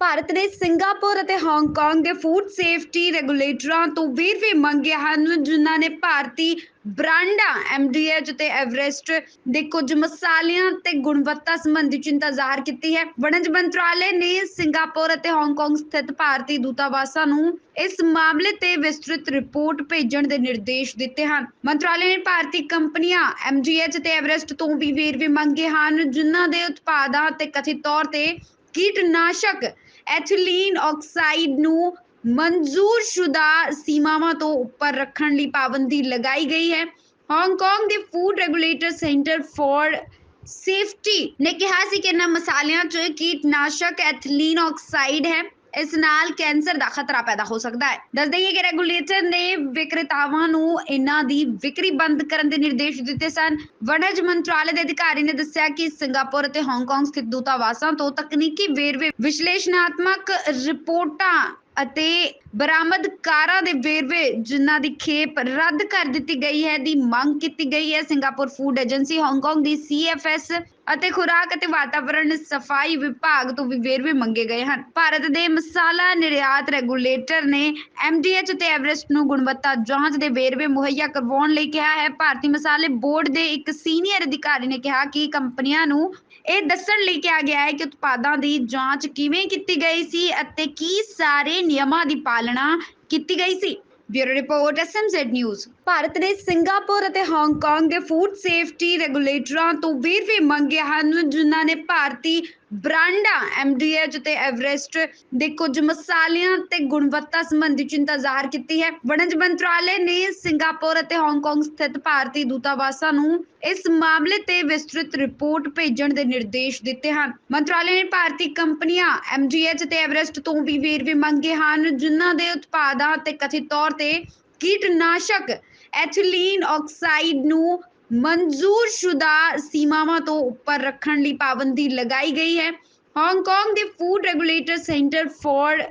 ਭਾਰਤ ਨੇ ਸਿੰਗਾਪੁਰ ਅਤੇ ਹਾਂਗਕਾਂਗ ਦੇ ਫੂਡ ਸੇਫਟੀ ਰੈਗੂਲੇਟਰਾਂ ਤੋਂ ਵੇਰਵੇ ਮੰਗੇ ਹਨ, ਜਿਨ੍ਹਾਂ ਨੇ ਭਾਰਤੀ ਬ੍ਰਾਂਡਾਂ ਐਮਡੀਐਚ ਤੇ ਐਵਰੈਸਟ ਦੇ ਕੁਝ ਮਸਾਲਿਆਂ ਤੇ ਗੁਣਵੱਤਾ ਸੰਬੰਧੀ ਚਿੰਤਾ ਜ਼ਾਹਰ ਕੀਤੀ ਹੈ। ਵਣਜ ਮੰਤਰਾਲੇ ਨੇ ਸਿੰਗਾਪੁਰ ਅਤੇ ਹਾਂਗਕਾਂਗ ਸਥਿਤ ਭਾਰਤੀ ਦੂਤਾਵਾਸਾਂ ਨੂੰ ਇਸ ਮਾਮਲੇ ਤੇ ਵਿਸਤ੍ਰਿਤ ਰਿਪੋਰਟ ਭੇਜਣ ਦੇ ਨਿਰਦੇਸ਼ ਦਿੱਤੇ ਹਨ। ਮੰਤਰਾਲੇ ਨੇ ਭਾਰਤੀ ਕੰਪਨੀਆਂ ਐਮਡੀਐਚ ਤੇ ਐਵਰੈਸਟ ਤੋਂ ਵੀ ਵੇਰਵੇ ਮੰਗੇ ਹਨ, ਜਿਨ੍ਹਾਂ ਦੇ ਉਤਪਾਦਾਂ ਤੇ ਕਥਿਤ ਤੌਰ ਤੇ ਕੀਟਨਾਸ਼ਕ ਐਥਲੀਨ ਆਕਸਾਈਡ ਨੂੰ ਮਨਜ਼ੂਰਸ਼ੁਦਾ ਸੀਮਾਵਾਂ ਤੋਂ ਉੱਪਰ ਰੱਖਣ ਲਈ ਪਾਬੰਦੀ ਲਗਾਈ ਗਈ ਹੈ। ਹਾਂਗਕਾਂਗ ਦੇ food regulator centre for safety ਨੇ ਕਿਹਾ ਸੀ ਕਿ ਇਹਨਾਂ ਮਸਾਲਿਆਂ 'ਚ ਕੀਟਨਾਸ਼ਕ ਐਥਲੀਨ ਆਕਸਾਈਡ ਹੈ। ਇਸ ਨਾਲ ਕੈਂਸਰ ਦਾ ਖਤਰਾ ਪੈਦਾ ਹੋ ਸਕਦਾ ਹੈ। ਦੱਸ ਦਈਏ ਕਿ ਰੈਗੂਲੇਟਰ ਨੇ ਵਿਕਰੇਤਾਵਾਂ ਨੂੰ ਇਹਨਾਂ ਦੀ ਵਿਕਰੀ ਬੰਦ ਕਰਨ ਦੇ ਨਿਰਦੇਸ਼ ਦਿੱਤੇ ਸਨ। ਵਣਜ ਮੰਤਰਾਲੇ ਦੇ ਅਧਿਕਾਰੀ ਨੇ ਦੱਸਿਆ ਕਿ ਸਿੰਗਾਪੁਰ ਅਤੇ ਹਾਂਗਕਾਂਗ ਸਥਿਤ ਦੂਤਾਵਾਸਾਂ ਤੋਂ ਤਕਨੀਕੀ ਵੇਰਵੇ, ਵਿਸ਼ਲੇਸ਼ਣਾਤਮਕ ਰਿਪੋਰਟਾਂ ਅਤੇ ਬਰਾਮਦਕਾਰਾਂ ਦੇ ਵੇਰਵੇ, ਜਿਨ੍ਹਾਂ ਦੀ ਖੇਪ ਰੱਦ ਕਰ ਦਿੱਤੀ ਗਈ ਹੈ, ਦੀ ਮੰਗ ਕੀਤੀ ਗਈ ਹੈ। Singapore food agency, Hong Kong ਦੀ ਸੀਐਫਐਸ ਅਤੇ ਖੁਰਾਕ ਅਤੇ ਵਾਤਾਵਰਣ ਸਫ਼ਾਈ ਵਿਭਾਗ ਤੋਂ ਵੀ ਵੇਰਵੇ ਮੰਗੇ ਗਏ ਹਨ। ਭਾਰਤ ਦੇ ਮਸਾਲਾ ਨਿਰਯਾਤ ਰੈਗੂਲੇਟਰ ਨੇ ਐਮਡੀਐਚ ਤੇ ਐਵਰੈਸਟ ਨੂੰ ਗੁਣਵੱਤਾ ਜਾਂਚ ਦੇ ਵੇਰਵੇ ਮੁਹੱਈਆ ਕਰਵਾਉਣ ਲਈ ਕਿਹਾ ਹੈ। ਭਾਰਤੀ ਮਸਾਲੇ ਬੋਰਡ ਦੇ ਇੱਕ ਸੀਨੀਅਰ ਅਧਿਕਾਰੀ ਨੇ ਕਿਹਾ ਕਿ ਕੰਪਨੀਆਂ ਨੂੰ ਇਹ ਦੱਸਣ ਲਈ ਕਿਹਾ ਗਿਆ ਹੈ ਕਿ ਉਤਪਾਦਾਂ ਦੀ ਜਾਂਚ ਕਿਵੇਂ ਕੀਤੀ ਗਈ ਸੀ ਅਤੇ ਕੀ ਸਾਰੇ ਨਿਯਮਾਂ ਦੀ ਪਾਲਣਾ ਕੀਤੀ ਗਈ ਸੀ। Bureau report SMZ news Bharat ਨੇ ਸਿੰਗਾਪੁਰ ਅਤੇ ਹਾਂਗਕਾਂਗ ਦੇ ਫੂਡ ਸੇਫਟੀ ਰੈਗੂਲੇਟਰਾਂ ਤੋਂ ਵੇਰਵੇ ਮੰਗੇ ਹਨ, ਜਿਨ੍ਹਾਂ ਨੇ ਭਾਰਤੀ ਬ੍ਰਾਂਡਾਂ ਐਮਡੀਐਚ ਤੇ ਐਵਰੈਸਟ ਦੇ ਕੁਝ ਮਸਾਲਿਆਂ ਤੇ ਗੁਣਵੱਤਾ ਸੰਬੰਧੀ ਚਿੰਤਾ ਜ਼ਾਹਰ ਕੀਤੀ ਹੈ। ਵਣਜ ਮੰਤਰਾਲੇ ਨੇ ਸਿੰਗਾਪੁਰ ਅਤੇ ਹਾਂਗਕਾਂਗ ਸਥਿਤ ਭਾਰਤੀ ਦੂਤਾਵਾਸਾਂ ਨੂੰ ਇਸ ਮਾਮਲੇ ਤੇ ਵਿਸਤ੍ਰਿਤ ਰਿਪੋਰਟ ਭੇਜਣ ਦੇ ਨਿਰਦੇਸ਼ ਦਿੱਤੇ ਹਨ। ਮੰਤਰਾਲੇ ਨੇ ਭਾਰਤੀ ਕੰਪਨੀਆਂ ਐਮਡੀਐਚ ਤੇ ਐਵਰੈਸਟ ਤੋਂ ਵੀ ਵੇਰਵੇ ਮੰਗੇ ਹਨ, ਜਿਨ੍ਹਾਂ ਦੇ ਉਤਪਾਦਾਂ ਤੇ ਕਥਿਤ ਤੌਰ ਤੇ ਕੀਟਨਾਸ਼ਕ ਐਥਿਲੀਨ ਆਕਸਾਈਡ ਨੂੰ ਮਨਜ਼ੂਰਸ਼ੁਦਾ ਸੀਮਾਵਾਂ ਤੋਂ ਉੱਪਰ ਰੱਖਣ ਲਈ ਪਾਬੰਦੀ ਲਗਾਈ ਗਈ ਹੈ। ਹਾਂਗਕਾਂਗ ਦੇ food regulator centre for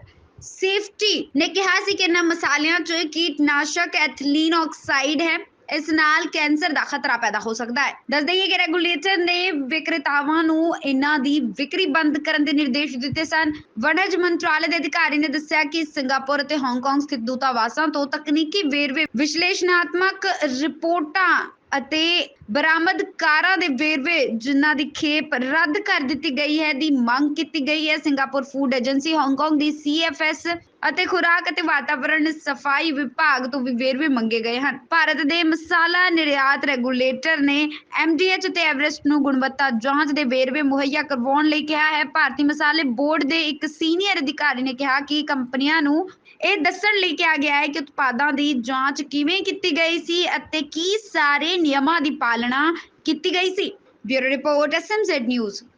safety ਨੇ ਕਿਹਾ ਸੀ ਕਿ ਇਹਨਾਂ ਮਸਾਲਿਆਂ 'ਚ ਕੀਟਨਾਸ਼ਕ ਐਥਿਲੀਨ ਆਕਸਾਈਡ ਹੈ। ਇਸ ਨਾਲ ਕੈਂਸਰ ਦਾ ਖਤਰਾ ਪੈਦਾ ਹੋ ਸਕਦਾ ਹੈ। ਦੱਸ ਦਈਏ ਕਿ ਰੈਗੂਲੇਟਰ ਨੇ ਵਿਕਰੇਤਾਵਾਂ ਨੂੰ ਇਹਨਾਂ ਦੀ ਵਿਕਰੀ ਬੰਦ ਕਰਨ ਦੇ ਨਿਰਦੇਸ਼ ਦਿੱਤੇ ਸਨ। ਵਣਜ ਮੰਤਰਾਲੇ ਦੇ ਅਧਿਕਾਰੀ ਨੇ ਦੱਸਿਆ ਕਿ ਸਿੰਗਾਪੁਰ ਅਤੇ ਹਾਂਗਕਾਂਗ ਸਥਿਤ ਦੂਤਾਵਾਸਾਂ ਤੋਂ ਤਕਨੀਕੀ ਵੇਰਵੇ ਵਿਸ਼ਲੇਸ਼ਣਾਤਮਕ ਰਿਪੋਰਟਾਂ ਅਤੇ ਬਰਾਮਦਕਾਰਾਂ ਦੇ ਵੇਰਵੇ ਜਿਨ੍ਹਾਂ ਦੀ ਖੇਪ ਰੱਦ ਕਰ ਦਿੱਤੀ ਗਈ ਹੈ, ਦੀ ਮੰਗ ਕੀਤੀ ਗਈ ਹੈ। Singapore food agency Hong Kong ਦੀ ਸੀਐਫਐਸ ਅਤੇ ਖੁਰਾਕ ਅਤੇ ਵਾਤਾਵਰਣ ਸਫ਼ਾਈ ਵਿਭਾਗ ਤੋਂ ਵੀ ਵੇਰਵੇ ਮੰਗੇ ਗਏ ਹਨ। ਭਾਰਤ ਦੇ ਮਸਾਲਾ ਨਿਰਯਾਤ ਰੈਗੂਲੇਟਰ ਨੇ ਐਮਡੀਐਚ ਤੇ ਐਵਰੈਸਟ ਨੂੰ ਗੁਣਵੱਤਾ ਜਾਂਚ ਦੇ ਵੇਰਵੇ ਮੁਹੱਈਆ ਕਰਵਾਉਣ ਲਈ ਕਿਹਾ ਹੈ। ਭਾਰਤੀ ਮਸਾਲੇ ਬੋਰਡ ਦੇ ਇੱਕ ਸੀਨੀਅਰ ਅਧਿਕਾਰੀ ਨੇ ਕਿਹਾ ਕਿ ਕੰਪਨੀਆਂ ਨੂੰ ਇਹ ਦੱਸਣ ਲਈ ਕਿਹਾ ਗਿਆ ਹੈ ਕਿ ਉਤਪਾਦਾਂ ਦੀ ਜਾਂਚ ਕਿਵੇਂ ਕੀਤੀ ਗਈ ਸੀ ਅਤੇ ਕੀ ਸਾਰੇ ਨਿਯਮਾਂ ਦੀ ਪਾਲਣਾ ਕੀਤੀ ਗਈ ਸੀ। Bureau report SMZ news